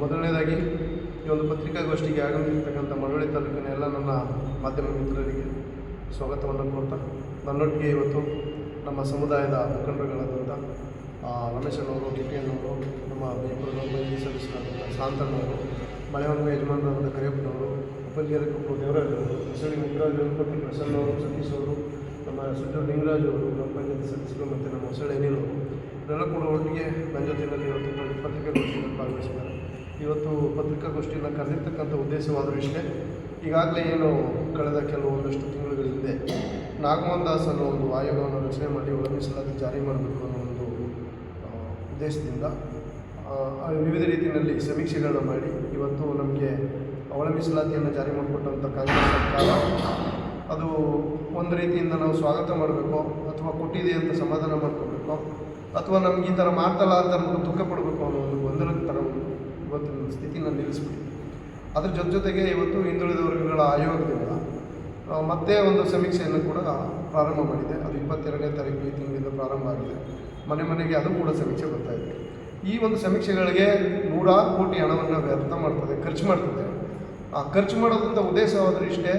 ಮೊದಲನೇದಾಗಿ ಈ ಒಂದು ಪತ್ರಿಕಾಗೋಷ್ಠಿಗೆ ಆಗಮಿಸಿರ್ತಕ್ಕಂಥ ಮಳವಳ್ಳಿ ತಾಲೂಕಿನ ಎಲ್ಲ ನನ್ನ ಮಾಧ್ಯಮ ಮಿತ್ರರಿಗೆ ಸ್ವಾಗತವನ್ನು ಕೋರ್ತಾ, ನನ್ನೊಟ್ಟಿಗೆ ಇವತ್ತು ನಮ್ಮ ಸಮುದಾಯದ ಮುಖಂಡರುಗಳಾದಂಥ ರಮೇಶನವರು ಟಿ ಎನ್ನವರು ನಮ್ಮ ಬೇಪುರದ ಸದಸ್ಯರಾದಂಥ ಶಾಂತಣ್ಣವರು ಮಳೆಯವನ ಯಜಮಾನರಾದಂಥ ಕರಿಯಪ್ಪನವರು ಉಪನ್ಯಾಸಕರು ದೇವರಾಜ್ ಅವರು ಹೊಸಳಿ ಮುಖರಾಜ್ ಪ್ರಸನ್ನವರು ಪ್ರಸನ್ನ ಅವರು, ಸತೀಶ್ ಅವರು ನಮ್ಮ ಸುಂದರ ಲಿಂಗರಾಜ್ ಅವರು ನಮ್ಮ ಪಂಚಾಯತ್ ಸದಸ್ಯರು ಮತ್ತು ನಮ್ಮ ಹೊಸಳೆ ನೀರು ಇವರೆಲ್ಲ ಕೂಡ ಒಟ್ಟಿಗೆ ಪಂಚಾಯತಿನಲ್ಲಿ ಇವತ್ತು ಪತ್ರಿಕಾಗೋಷ್ಠಿಯಲ್ಲಿ ಭಾಗವಹಿಸಿದ್ದಾರೆ. ಇವತ್ತು ಪತ್ರಿಕಾಗೋಷ್ಠಿಯನ್ನು ಕರೆದಿರ್ತಕ್ಕಂಥ ಉದ್ದೇಶವಾದರೂ ಇಷ್ಟೇ. ಈಗಾಗಲೇ ಏನು ಕಳೆದ ಕೆಲವೊಂದಷ್ಟು ತಿಂಗಳುಗಳ ಹಿಂದೆ ನಾಗಮೋಹನ್ ದಾಸ್ ಅನ್ನೋ ಒಂದು ಆಯೋಗವನ್ನು ರಚನೆ ಮಾಡಿ ಒಳ ಜಾರಿ ಮಾಡಬೇಕು ಅನ್ನೋ ಒಂದು ಉದ್ದೇಶದಿಂದ ವಿವಿಧ ರೀತಿಯಲ್ಲಿ ಸಮೀಕ್ಷೆಗಳನ್ನು ಮಾಡಿ ಇವತ್ತು ನಮಗೆ ಒಳಮೀಸಲಾತಿಯನ್ನು ಜಾರಿ ಮಾಡಿಕೊಟ್ಟಂಥ ಕಾಂಗ್ರೆಸ್ ಸರ್ಕಾರ ಅದು ಒಂದು ರೀತಿಯಿಂದ ನಾವು ಸ್ವಾಗತ ಮಾಡಬೇಕು ಅಥವಾ ಕೊಟ್ಟಿದೆ ಅಂತ ಸಮಾಧಾನ ಮಾಡ್ಕೋಬೇಕು ಅಥವಾ ನಮ್ಗೆ ಈ ಥರ ಮಾಡ್ತಲ್ಲ ಅಂತ ನಮಗೆ ದುಃಖ ಪಡಬೇಕು ಅನ್ನೋ ಒಂದು ಗೊಂದಲದ ಥರ ಇವತ್ತಿನ ಸ್ಥಿತಿನ ನಿಲ್ಲಿಸ್ಬಿಟ್ಟು ಅದ್ರ ಜೊತೆ ಜೊತೆಗೆ ಇವತ್ತು ಹಿಂದುಳಿದ ವರ್ಗಗಳ ಆಯೋಗದಿಂದ ಮತ್ತೆ ಒಂದು ಸಮೀಕ್ಷೆಯನ್ನು ಕೂಡ ಪ್ರಾರಂಭ ಮಾಡಿದೆ. ಅದು ಇಪ್ಪತ್ತೆರಡನೇ ತಾರೀಕು ಈ ತಿಂಗಳಿಂದ ಪ್ರಾರಂಭ ಆಗಿದೆ. ಮನೆ ಮನೆಗೆ ಅದು ಕೂಡ ಸಮೀಕ್ಷೆ ಬರ್ತಾ ಇದೆ. ಈ ಒಂದು ಸಮೀಕ್ಷೆಗಳಿಗೆ ನೂರಾರು ಕೋಟಿ ಹಣವನ್ನು ವ್ಯರ್ಥ ಮಾಡ್ತದೆ, ಖರ್ಚು ಮಾಡ್ತದೆ. ಆ ಖರ್ಚು ಮಾಡೋದಂಥ ಉದ್ದೇಶವಾದರೂ ಇಷ್ಟೇ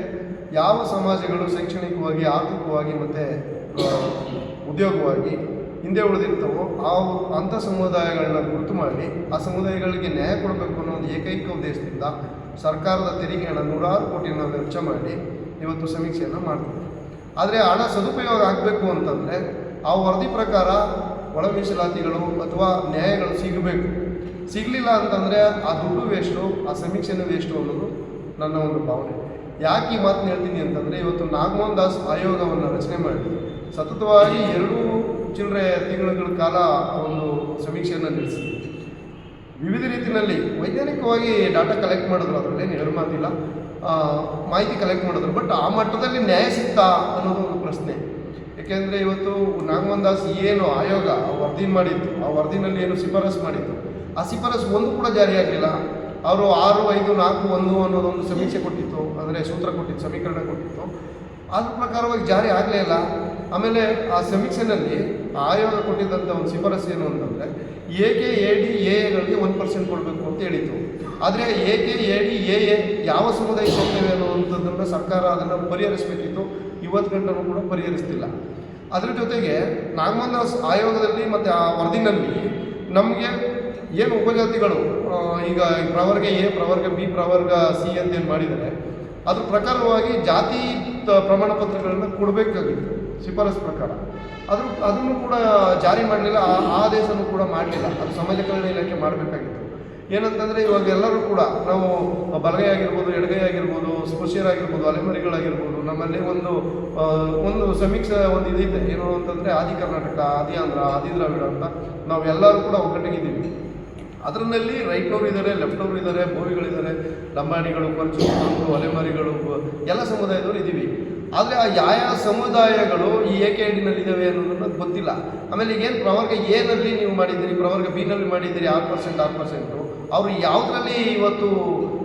ಯಾವ ಸಮಾಜಗಳು ಶೈಕ್ಷಣಿಕವಾಗಿ, ಆರ್ಥಿಕವಾಗಿ ಮತ್ತು ಉದ್ಯೋಗವಾಗಿ ಹಿಂದೆ ಉಳಿದಿರ್ತವೋ, ಆ ಅಂಥ ಸಮುದಾಯಗಳನ್ನ ಗುರುತು ಮಾಡಿ, ಆ ಸಮುದಾಯಗಳಿಗೆ ನ್ಯಾಯ ಕೊಡಬೇಕು ಅನ್ನೋ ಒಂದು ಏಕೈಕ ಉದ್ದೇಶದಿಂದ ಸರ್ಕಾರದ ತೆರಿಗೆ ಹಣ ನೂರಾರು ಕೋಟಿಯನ್ನು ವೆಚ್ಚ ಮಾಡಿ ಇವತ್ತು ಸಮೀಕ್ಷೆಯನ್ನು ಮಾಡ್ತೀವಿ ಆದರೆ ಹಣ ಸದುಪಯೋಗ ಆಗಬೇಕು ಅಂತಂದರೆ ಆ ವರದಿ ಪ್ರಕಾರ ಒಳ ಮೀಸಲಾತಿಗಳು ಅಥವಾ ನ್ಯಾಯಗಳು ಸಿಗಬೇಕು. ಸಿಗಲಿಲ್ಲ ಅಂತಂದರೆ ಆ ದುಡ್ಡು ವೇಸ್ಟು ಆ ಸಮೀಕ್ಷೆನೂ ವೇಸ್ಟು ಅನ್ನೋದು ನನ್ನ ಒಂದು ಭಾವನೆ. ಯಾಕೆ ಈ ಮಾತನ್ನ ಹೇಳ್ತೀನಿ ಅಂತಂದರೆ ಇವತ್ತು ನಾಗಮೋಹನ್ ದಾಸ್ ಆಯೋಗವನ್ನು ರಚನೆ ಮಾಡಿ ಸತತವಾಗಿ ಎರಡು ಚಿಲ್ಲರೆ ತಿಂಗಳುಗಳ ಕಾಲ ಒಂದು ಸಮೀಕ್ಷೆಯನ್ನು ನಡೆಸಿ ವಿವಿಧ ರೀತಿಯಲ್ಲಿ ವೈಜ್ಞಾನಿಕವಾಗಿ ಡಾಟಾ ಕಲೆಕ್ಟ್ ಮಾಡಿದ್ರು ಅದರಲ್ಲಿ ಎರಡು ಮಾತಿಲ್ಲ. ಮಾಹಿತಿ ಕಲೆಕ್ಟ್ ಮಾಡಿದ್ರು, ಬಟ್ ಆ ಮಟ್ಟದಲ್ಲಿ ನ್ಯಾಯ ಸಿಗ್ತಾ ಅನ್ನೋದು ಒಂದು ಪ್ರಶ್ನೆ. ಏಕೆಂದರೆ ಇವತ್ತು ನಾಗಮೋಹನ್ ದಾಸ್ ಏನು ಆಯೋಗ ಆ ವರದಿ ಮಾಡಿತ್ತು ಆ ವರದಿನಲ್ಲಿ ಏನು ಶಿಫಾರಸು ಮಾಡಿತ್ತು ಆ ಶಿಫಾರಸು ಒಂದು ಕೂಡ ಜಾರಿಯಾಗಲಿಲ್ಲ. ಅವರು ಆರು, ಐದು, ನಾಲ್ಕು, ಒಂದು ಅನ್ನೋದೊಂದು ಸಮೀಕ್ಷೆ ಕೊಟ್ಟಿತ್ತು. ಅಂದರೆ ಸೂತ್ರ ಕೊಟ್ಟಿತ್ತು, ಸಮೀಕರಣ ಕೊಟ್ಟಿತ್ತು. ಅದ್ರ ಪ್ರಕಾರವಾಗಿ ಜಾರಿ ಆಗಲೇ ಇಲ್ಲ. ಆಮೇಲೆ ಆ ಸಮೀಕ್ಷೆನಲ್ಲಿ ಆಯೋಗ ಕೊಟ್ಟಿದ್ದಂಥ ಒಂದು ಶಿಫಾರಸು ಏನು ಅಂತಂದರೆ A K A D A ಎಗಳಿಗೆ ಒಂದು ಪರ್ಸೆಂಟ್ ಕೊಡಬೇಕು ಅಂತ ಹೇಳಿತ್ತು ಆದರೆ A K A D A A ಯಾವ ಸಮುದಾಯಕ್ಕೆ ಹೋಗ್ತೇವೆ ಅನ್ನುವಂಥದ್ದನ್ನು ಸರ್ಕಾರ ಅದನ್ನು ಪರಿಹರಿಸಬೇಕಿತ್ತು. ಇವತ್ತು ಗಂಟೆನೂ ಕೂಡ ಪರಿಹರಿಸ್ತಿಲ್ಲ. ಅದರ ಜೊತೆಗೆ ನಾಗಮೋಹನ್ ದಾಸ್ ಆಯೋಗದಲ್ಲಿ ಮತ್ತು ಆ ವರದಿನಲ್ಲಿ ನಮಗೆ ಏನು ಉಪಜಾತಿಗಳು? ಈಗ ಪ್ರವರ್ಗ ಎ, ಪ್ರವರ್ಗ ಬಿ, ಪ್ರವರ್ಗ ಸಿ ಅಂತ ಏನು ಮಾಡಿದ್ದಾರೆ, ಅದ್ರ ಪ್ರಕಾರವಾಗಿ ಜಾತಿ ಪ್ರಮಾಣ ಪತ್ರಗಳನ್ನು ಕೊಡಬೇಕಾಗಿತ್ತು, ಶಿಫಾರಸು ಪ್ರಕಾರ. ಅದ್ರ, ಅದನ್ನು ಕೂಡ ಜಾರಿ ಮಾಡಲಿಲ್ಲ, ಆ ಆದೇಶನೂ ಕೂಡ ಮಾಡಲಿಲ್ಲ, ಅದು ಸಮಾಜ ಕಲ್ಯಾಣ ಇಲಾಖೆ ಮಾಡಬೇಕಾಗಿತ್ತು. ಏನಂತಂದರೆ ಇವಾಗ ಎಲ್ಲರೂ ಕೂಡ, ನಾವು ಬಲಗೈ ಆಗಿರ್ಬೋದು, ಎಡಗೈ ಆಗಿರ್ಬೋದು ಸ್ಪೃಶ್ಯರಾಗಿರ್ಬೋದು ಅಲೆಮರಿಗಳಾಗಿರ್ಬೋದು, ನಮ್ಮಲ್ಲಿ ಒಂದು ಒಂದು ಸಮೀಕ್ಷೆ ಒಂದು ಇದೆ ಏನು ಅಂತಂದರೆ ಆದಿ ಕರ್ನಾಟಕ, ಆದಿ ಆಂಧ್ರ, ಆದಿ ದ್ರಾವಿಡ ಅಂತ, ನಾವೆಲ್ಲರೂ ಕೂಡ ಒಗ್ಗಟ್ಟಿಗಿದ್ದೀವಿ. ಅದರಲ್ಲಿ ರೈಟ್ನವ್ರು ಇದ್ದಾರೆ ಲೆಫ್ಟ್ನವ್ರು ಇದ್ದಾರೆ ಭೂಮಿಗಳಿದ್ದಾರೆ ಲಂಬಾಣಿಗಳು ಪಂಚಮರು ಅಲೆಮಾರಿಗಳು ಎಲ್ಲ ಸಮುದಾಯದವರು ಇದ್ದೀವಿ. ಆದರೆ ಆ ಯಾವ ಸಮುದಾಯಗಳು ಈ ಎ ಕೆ ಡಿನಲ್ಲಿ ಇದ್ದಾವೆ ಅನ್ನೋದನ್ನು ಗೊತ್ತಿಲ್ಲ. ಆಮೇಲೆ ಈಗೇನು ಪ್ರವರ್ಗ ಎನಲ್ಲಿ ನೀವು ಮಾಡಿದ್ದೀರಿ ಪ್ರವರ್ಗ ಬಿನಲ್ಲಿ ಮಾಡಿದ್ದೀರಿ ಆರು ಪರ್ಸೆಂಟ್ ಆರು ಪರ್ಸೆಂಟು ಅವರು ಯಾವುದರಲ್ಲಿ ಇವತ್ತು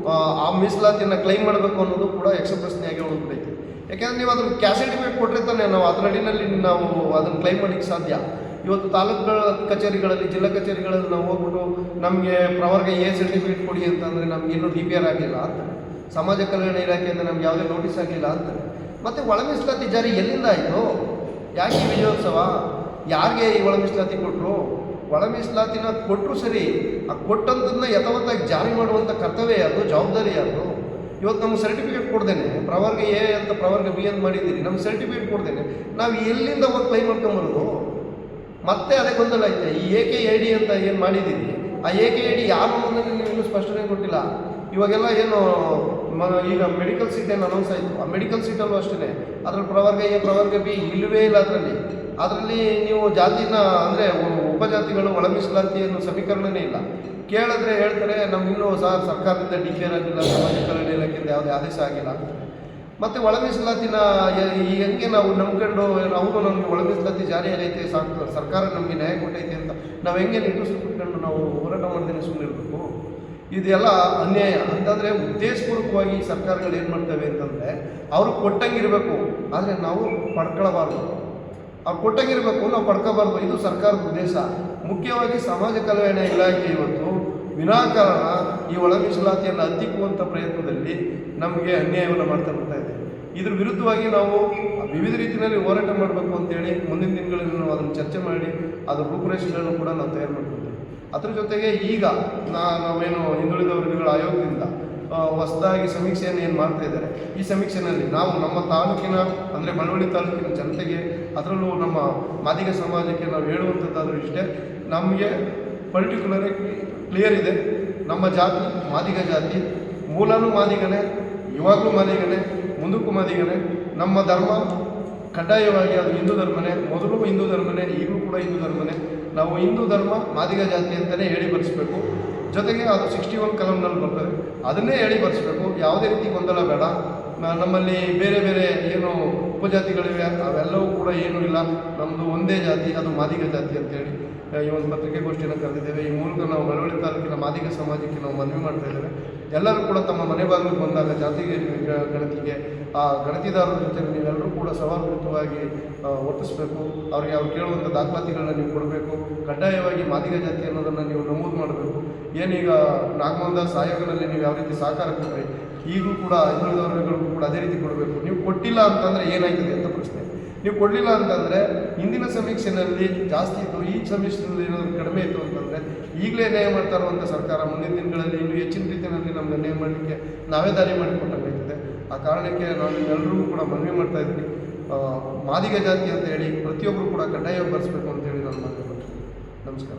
ಆ, ಮೀಸಲಾತಿಯನ್ನು ಕ್ಲೈಮ್ ಮಾಡಬೇಕು ಅನ್ನೋದು ಕೂಡ ಯಕ್ಷ ಪ್ರಶ್ನೆಯಾಗಿ ಉಳ್ಬಿಟ್ಟೈತೆ ಯಾಕೆಂದರೆ ನೀವು ಅದ್ರ ಸರ್ಟಿಫಿಕೇಟ್ ಕೊಟ್ಟರೆ ತಾನೆ ನಾವು ಅದರ ಅಡಿನಲ್ಲಿ ನಾವು ಅದನ್ನು ಕ್ಲೈಮ್ ಮಾಡಲಿಕ್ಕೆ ಸಾಧ್ಯ. ಇವತ್ತು ತಾಲೂಕುಗಳ ಕಚೇರಿಗಳಲ್ಲಿ, ಜಿಲ್ಲಾ ಕಚೇರಿಗಳಲ್ಲಿ ನಾವು ಹೋಗ್ಬಿಟ್ಟು ನಮಗೆ ಪ್ರವರ್ಗ ಎ ಸರ್ಟಿಫಿಕೇಟ್ ಕೊಡಿ ಅಂತಂದರೆ ನಮ್ಗೆ ಇನ್ನೂ ಡಿ ಪಿ ಆರ್ ಆಗಲಿಲ್ಲ ಅಂತ. ಸಮಾಜ ಕಲ್ಯಾಣ ಇಲಾಖೆಯಿಂದ ನಮ್ಗೆ ಯಾವುದೇ ನೋಟಿಸ್ ಆಗಲಿಲ್ಲ ಅಂತ. ಮತ್ತು ಒಳ ಜಾರಿ ಎಲ್ಲಿಂದ ಆಯಿತು? ಯಾಕೆ ವಿಜಯೋತ್ಸವ? ಯಾರಿಗೆ ಈ ಒಳ ಕೊಟ್ಟರು ಒಳ ಮೀಸಲಾತಿನ ಕೊಟ್ಟರು ಸರಿ, ಆ ಕೊಟ್ಟಂಥದ್ದನ್ನ ಯಥಾವತ್ತಾಗಿ ಜಾರಿ ಮಾಡುವಂಥ ಕರ್ತವ್ಯ ಅದು ಜವಾಬ್ದಾರಿ ಯಾರು ಇವತ್ತು ನಮ್ಗೆ ಸರ್ಟಿಫಿಕೇಟ್ ಕೊಡ್ದೇನೆ, ಪ್ರವರ್ಗ ಎ ಅಂತ ಪ್ರವರ್ಗ ಬಿ ಅಂತ ಮಾಡಿದ್ದೀರಿ, ನಮ್ಗೆ ಸರ್ಟಿಫಿಕೇಟ್ ಕೊಡ್ದೇನೆ. ನಾವು ಎಲ್ಲಿಂದ ಹೋಗಿ ಕ್ಲೈಮ್ ಮಾಡ್ಕೊಂಬರೋದು? ಮತ್ತೆ ಅದೇ ಗೊಂದಲ ಐತೆ. ಈ ಎ ಕೆ ಐ ಡಿ ಅಂತ ಏನು ಮಾಡಿದ್ದೀರಿ? ಆ ಎ ಕೆ ಐ ಡಿ ಯಾರು ಅನ್ನೋದನ್ನು ನೀವು ಸ್ಪಷ್ಟನೆ ಕೊಟ್ಟಿಲ್ಲ? ಇವಾಗೆಲ್ಲ ಏನು ಈಗ ಮೆಡಿಕಲ್ ಸೀಟ್ ಏನು ಅನೌನ್ಸ್ ಆಯಿತು. ಆ ಮೆಡಿಕಲ್ ಸೀಟಲ್ಲೂ ಅಷ್ಟೇ ಅದ್ರಲ್ಲಿ ಪ್ರವರ್ಗ ಎ, ಪ್ರವರ್ಗ ಬಿ ಇಲ್ಲವೇ ಇಲ್ಲ ಅದರಲ್ಲಿ. ಅದರಲ್ಲಿ ನೀವು ಜಾತಿನ, ಅಂದರೆ ಉಪಜಾತಿಗಳು ಒಳ ಮೀಸಲಾತಿಯನ್ನು ಸಮೀಕರಣನೇ ಇಲ್ಲ. ಕೇಳಿದ್ರೆ ಹೇಳ್ತಾರೆ ನಮಗಿನ್ನೂ ಸಹ ಸರ್ಕಾರದಿಂದ ಡಿಕ್ಲೇರ್ ಆಗಿಲ್ಲ ಸಮಾಜ ಕಲ್ಯಾಣ ಇಲಾಖೆಯಿಂದ ಯಾವುದೇ ಆದೇಶ ಆಗಿಲ್ಲ. ಮತ್ತು ಒಳ ಮೀಸಲಾತಿನ ಹೆಂಗೆ ನಾವು ನಂಬ್ಕೊಂಡು ಅವರು ನಮಗೆ ಒಳ ಮೀಸಲಾತಿ ಜಾರಿ ಆಗೈತೆ, ಸಾಕು ಸರ್ಕಾರ ನಮಗೆ ನ್ಯಾಯ ಕೊಟ್ಟೈತೆ ಅಂತ ನಾವು ಹೆಂಗೆ ನಿಂತು ಕುಟ್ಕೊಂಡು ನಾವು ಹೋರಾಟ ಮಾಡ್ದೇನೆ ಸುಮ್ಮನೆ ಇರಬೇಕು ಇದೆಲ್ಲ ಅನ್ಯಾಯ. ಅಂತಂದರೆ ಉದ್ದೇಶಪೂರ್ವಕವಾಗಿ ಸರ್ಕಾರಗಳು ಏನು ಮಾಡ್ತವೆ ಅಂತಂದರೆ ಅವರು ಕೊಟ್ಟಂಗಿರಬೇಕು, ಆದರೆ ನಾವು ಪಡ್ಕೊಳಬಾರ್ದು. ಅವ್ರು ಕೊಟ್ಟಂಗಿರ್ಬೇಕು, ನಾವು ಪಡ್ಕೋಬಾರ್ದು. ಇದು ಸರ್ಕಾರದ ಉದ್ದೇಶ. ಮುಖ್ಯವಾಗಿ ಸಮಾಜ ಕಲ್ಯಾಣ ಇಲಾಖೆ ಇವತ್ತು ವಿನಾಕಾರಣ ಈ ಒಳ ಮೀಸಲಾತಿಯನ್ನು ಹತ್ತಿಕ್ಕುವಂಥ ಪ್ರಯತ್ನದಲ್ಲಿ ನಮಗೆ ಅನ್ಯಾಯವನ್ನು ಮಾಡ್ತಾ ಬರ್ತಾ ಇದೆ. ಇದ್ರ ವಿರುದ್ಧವಾಗಿ ನಾವು ವಿವಿಧ ರೀತಿಯಲ್ಲಿ ಹೋರಾಟ ಮಾಡಬೇಕು ಅಂತೇಳಿ ಮುಂದಿನ ದಿನಗಳಲ್ಲಿ ನಾವು ಅದನ್ನು ಚರ್ಚೆ ಮಾಡಿ ಅದರ ರೂಪುರೇಷೆಗಳನ್ನು ಕೂಡ ನಾವು ತಯಾರು ಮಾಡ್ಕೊಳ್ತೇವೆ. ಅದ್ರ ಜೊತೆಗೆ ಈಗ ನಾ ನಾವೇನು ಹಿಂದುಳಿದ ವರ್ಗಗಳ ಆಯೋಗದಿಂದ ಹೊಸದಾಗಿ ಸಮೀಕ್ಷೆಯನ್ನು ಏನು ಮಾಡ್ತಾ ಇದ್ದಾರೆ? ಈ ಸಮೀಕ್ಷೆಯಲ್ಲಿ ನಾವು ನಮ್ಮ ತಾಲೂಕಿನ, ಅಂದರೆ ಮಳವಳ್ಳಿ ತಾಲೂಕಿನ ಜನತೆಗೆ ಅದರಲ್ಲೂ ನಮ್ಮ ಮಾದಿಗ ಸಮಾಜಕ್ಕೆ ನಾವು ಹೇಳುವಂಥದ್ದಾದರೂ ಇಷ್ಟೇ, ನಮಗೆ ಪರ್ಟಿಕ್ಯುಲರ್ ಕ್ಲಿಯರ್ ಇದೆ. ನಮ್ಮ ಜಾತಿ ಮಾದಿಗ ಜಾತಿ, ಮೂಲನೂ ಮಾದಿಗನೇ, ಇವಾಗಲೂ ಮಾದಿಗನೇ, ಮುಂದಕ್ಕೂ ಮಾದಿಗನೇ, ನಮ್ಮ ಧರ್ಮ ಕಡ್ಡಾಯವಾಗಿ ಅದು ಹಿಂದೂ ಧರ್ಮನೇ, ಮೊದಲು ಹಿಂದೂ ಧರ್ಮನೇ, ಈಗಲೂ ಕೂಡ ಹಿಂದೂ ಧರ್ಮನೇ. ನಾವು ಹಿಂದೂ ಧರ್ಮ ಮಾದಿಗ ಜಾತಿ ಅಂತಲೇ ಹೇಳಿ ಬರೆಸ್ಬೇಕು. ಜೊತೆಗೆ ಅದು ಸಿಕ್ಸ್ಟಿ ಒನ್ ಕಲಮ್ನಲ್ಲಿ ಬರ್ತದೆ. ಅದನ್ನೇ ಹೇಳಿ ಬರೆಸ್ಬೇಕು. ಯಾವುದೇ ರೀತಿ ಗೊಂದಲ ಬೇಡ. ನಮ್ಮಲ್ಲಿ ಬೇರೆ ಬೇರೆ ಏನು ಉಪಜಾತಿಗಳಿವೆ, ಅವೆಲ್ಲವೂ ಕೂಡ ಏನೂ ಇಲ್ಲ. ನಮ್ಮದು ಒಂದೇ ಜಾತಿ, ಅದು ಮಾದಿಗ ಜಾತಿ ಅಂತೇಳಿ ಈ ಒಂದು ಪತ್ರಿಕೆಗೋಷ್ಠಿಯನ್ನು ಕರೆದಿದ್ದೇವೆ. ಈ ಮೂಲಕ ನಾವು ಮಳವಳ್ಳಿ ತಾಲೂಕಿನ ಮಾದಿಗ ಸಮಾಜಕ್ಕೆ ನಾವು ಮನವಿ ಮಾಡ್ತಾ ಇದ್ದೇವೆ. ಎಲ್ಲರೂ ಕೂಡ ತಮ್ಮ ಮನೆ ಬಾಗಿಲು ಬಂದಾಗ ಜಾತಿಗೆ ಗಣತಿಗೆ, ಆ ಗಣತಿದಾರರ ಜೊತೆ ನೀವೆಲ್ಲರೂ ಕೂಡ ಸವಾಲುಯುತವಾಗಿ ಒಟ್ಟಿಸ್ಬೇಕು ಅವರಿಗೆ ಅವ್ರು ಕೇಳುವಂಥ ದಾಖಲಾತಿಗಳನ್ನ ನೀವು ಕೊಡಬೇಕು. ಕಡ್ಡಾಯವಾಗಿ ಮಾದಿಗ ಜಾತಿ ಅನ್ನೋದನ್ನು ನೀವು ನಮೂದು ಮಾಡಬೇಕು. ಏನೀಗ ನಾಗಮೋಹನ್ ಆಯೋಗದಲ್ಲಿ ನೀವು ಯಾವ ರೀತಿ ಸಹಕಾರ ಕೊಟ್ಟರೆ ಈಗಲೂ ಕೂಡ ಹಿಂದುಳಿದ ವರ್ಗಗಳಿಗೂ ಕೂಡ ಅದೇ ರೀತಿ ಕೊಡಬೇಕು. ನೀವು ಕೊಟ್ಟಿಲ್ಲ ಅಂತಂದರೆ ಏನಾಯ್ತದೆ ಅಂತ ಪ್ರಶ್ನೆ. ನೀವು ಕೊಡಲಿಲ್ಲ ಅಂತಂದರೆ ಹಿಂದಿನ ಸಮೀಕ್ಷೆಯಲ್ಲಿ ಜಾಸ್ತಿ ಇತ್ತು ಈ ಸಮೀಕ್ಷೆಯಲ್ಲಿ ಏನಾದರೂ ಕಡಿಮೆ ಇತ್ತು ಅಂತಂದರೆ ಈಗಲೇ ನ್ಯಾಯ ಮಾಡ್ತಾ ಇರುವಂಥ ಸರ್ಕಾರ ಮುಂದಿನ ದಿನಗಳಲ್ಲಿ ಇನ್ನೂ ಹೆಚ್ಚಿನ ರೀತಿಯಲ್ಲಿ ನಮ್ಮನ್ನು ನ್ಯಾಯ ಮಾಡಲಿಕ್ಕೆ ನಾವೇ ದಾರಿ ಮಾಡಿಕೊಟ್ಟಾಗೈತದೆ ಆ ಕಾರಣಕ್ಕೆ ನಾನು ಎಲ್ಲರಿಗೂ ಕೂಡ ಮನವಿ ಮಾಡ್ತಾ ಇದ್ದೀನಿ. ಮಾದಿಗ ಜಾತಿ ಅಂತ ಹೇಳಿ ಪ್ರತಿಯೊಬ್ಬರು ಕೂಡ ಬರೆಸ್ಬೇಕು ಅಂತ ಹೇಳಿ ನಾನು ಮಾತಾಡ್ತೀನಿ ನಮಸ್ಕಾರ.